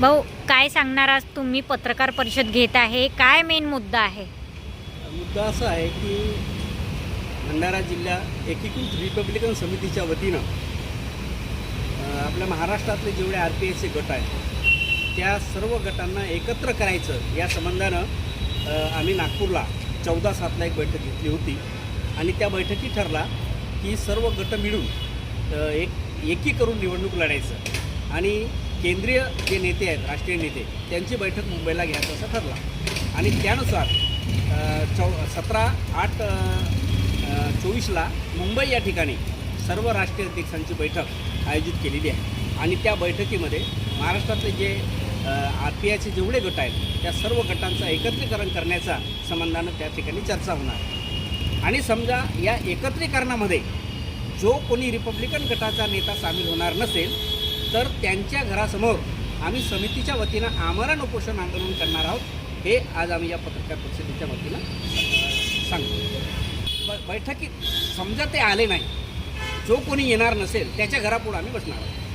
भाऊ काय सांगणार आज तुम्ही? पत्रकार परिषद घेत आहे. काय मेन मुद्दा आहे? मुद्दा असा आहे की भंडारा जिल्हा एकीकृत रिपब्लिकन समितीच्या वतीनं आपल्या महाराष्ट्रातले जेवढे आर पी एसचे गट आहेत त्या सर्व गटांना एकत्र करायचं या संबंधानं आम्ही नागपूरला चौदा सातला एक बैठक घेतली होती. आणि त्या बैठकीत ठरला की सर्व गट मिळून एक एकी करून निवडणूक लढायचं. आणि केंद्रीय जे नेते आहेत राष्ट्रीय नेते त्यांची बैठक मुंबईला घ्यायचं असं ठरला. आणि त्यानुसार चौ सतरा आठ चोवीसला मुंबई या ठिकाणी सर्व राष्ट्रीय अध्यक्षांची बैठक आयोजित केलेली आहे. आणि त्या बैठकीमध्ये महाराष्ट्रातले जे आर पी आयचे जेवढे गट आहेत त्या सर्व गटांचं एकत्रीकरण करण्याचा संबंधानं त्या ठिकाणी चर्चा होणार आणि समजा या एकत्रीकरणामध्ये जो कोणी रिपब्लिकन गटाचा नेता सामील होणार नसेल तर त्यांच्या घरासमोर आम्ही समितीच्या वतीनं आमरण उपोषण आंदोलन करणार आहोत. हे आज आम्ही या पत्रकार परिषदेच्या वतीनं सांगतो. बैठकीत समजा ते आले नाही जो कोणी येणार नसेल त्याच्या घरापुढं आम्ही बसणार आहोत.